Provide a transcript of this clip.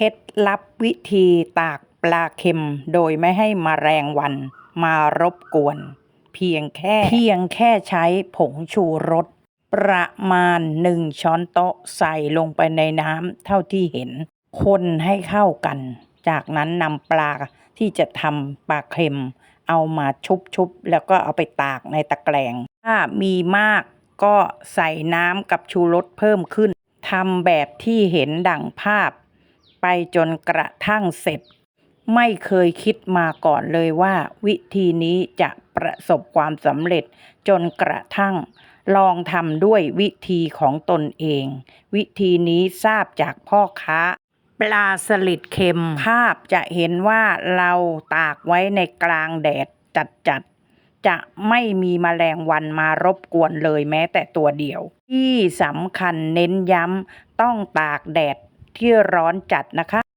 เคล็ดลับวิธีตากปลาเค็มโดยไม่ให้มแมลงวันมารบกวน เพียงแค่เพียงแค่ใช้ผงชูรส ประมาณหนึ่งช้อนโต๊ะใส่ลงไปในน้ำเท่าที่เห็น คนให้เข้ากัน จากนั้นนำปลาที่จะทำปลาเค็ม เอามาชุบๆแล้วก็เอาไปตากในตะแกรงถ้ามีมากก็ใส่น้ำกับชูรสเพิ่มขึ้นทำแบบที่เห็นดังภาพ ไปจนกระทั่งเสร็จ ไม่เคยคิดมาก่อนเลยว่า วิธีนี้จะประสบความสำเร็จ จนกระทั่ง ลองทำด้วยวิธีของตนเอง วิธีนี้ทราบจากพ่อค้า ปลาสลิดเค็มภาพจะเห็นว่าเราตากไว้ในกลางแดดจัดๆ จะไม่มีแมลงวันมารบกวนเลยแม้แต่ตัวเดียว ที่สำคัญเน้นย้ำต้องตากแดด ที่ร้อนจัดนะคะ